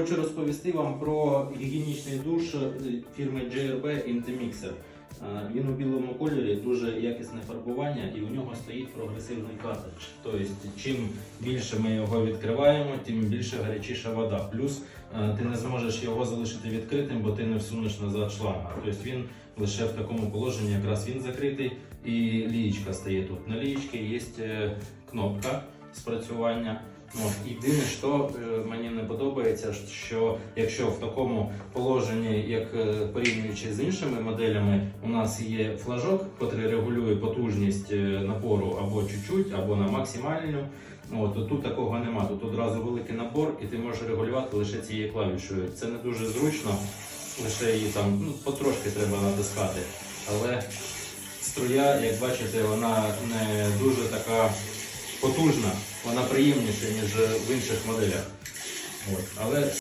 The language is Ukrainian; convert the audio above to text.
Хочу розповісти вам про гігієнічний душ е, фірми JRB Intimixer. Е, Він у білому кольорі, дуже якісне фарбування і у нього стоїть прогресивний картridж. Тобто, чим більше ми його відкриваємо, тим більше гарячіша вода. Плюс е, ти не зможеш його залишити відкритим, бо ти не всунеш назад шланга. Тобто він лише в такому положенні, якраз він закритий, і лієчка стає тут. На лієчці є кнопка спрацювання. От, єдине, що е, мені не подобається, що якщо в такому положенні, як е, порівнюючи з іншими моделями, у нас є флажок, який регулює потужність е, напору або чуть-чуть, або на максимальну. От, то тут такого нема. Тут одразу великий напор, і ти можеш регулювати лише цією клавішою. Це не дуже зручно, лише її там ну, потрошки треба натискати. Але струя, як бачите, вона не дуже така потужна, вона приємніша, ніж в інших моделях. От. Але